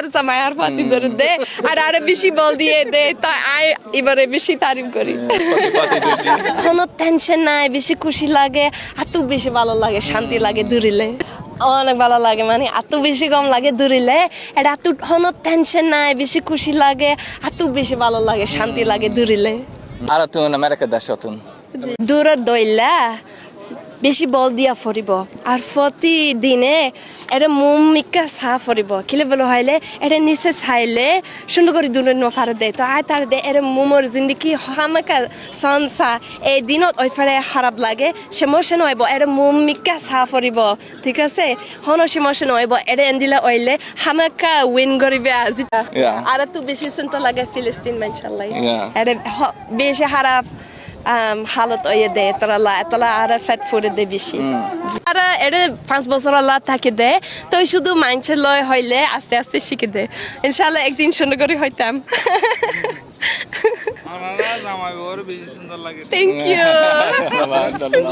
আর জামাইয়ার Fati ধরে দে। আর আরও বেশি বল দিয়ে দে তাই আই এবারে বেশি তারিফ করি। কোনো টেনশন নাই বেশি খুশি লাগে এত বেশি ভালো লাগে শান্তি লাগে দূরিলে। অনেক ভালো লাগে মানে এত বেশি কম লাগে দূরিলে। এটা এত কোনো টেনশন নাই বেশি খুশি লাগে এত বেশি ভালো লাগে শান্তি লাগে দূরিলে। Aratun Amerika Dashatun. দূৰত দৈলা বেছি বল দিয়া ফুৰিব। আৰু প্ৰতিদিনে এটা মোম মিকা চাহ ফুৰিব। কেলে বলো হইলে এটা নিচে চাইলে সুন্দর করে দূরে নফারে দে। তো আয় তার দে এটা মোমর জিন্দগি হামাকা সনসা এই দিনত ওইফারে খারাপ লাগে সে মোশে নহব এটা মোম মিকা চাহ ফুৰিব। ঠিক আছে? হন সে মোশে নহব এটা এন্দিলা ওইলে হামাকা উইন করিবে আজি. আর তো বেশি চিন্তা লাগে ফিলিস্তিন Yeah. এটা বেশি খারাপ হালত ওয়ে দে তোরা তোরা আর ফ্যাট ফুরে দে বেশি। আর এটা পাঁচ বছর আল্লাহ থাকে দে তো শুধু মাইন্ডসে লয় হইলে আস্তে আস্তে শিখে দে। ইনশাল্লাহ একদিন সুন্দর করে হইতাম। Thank you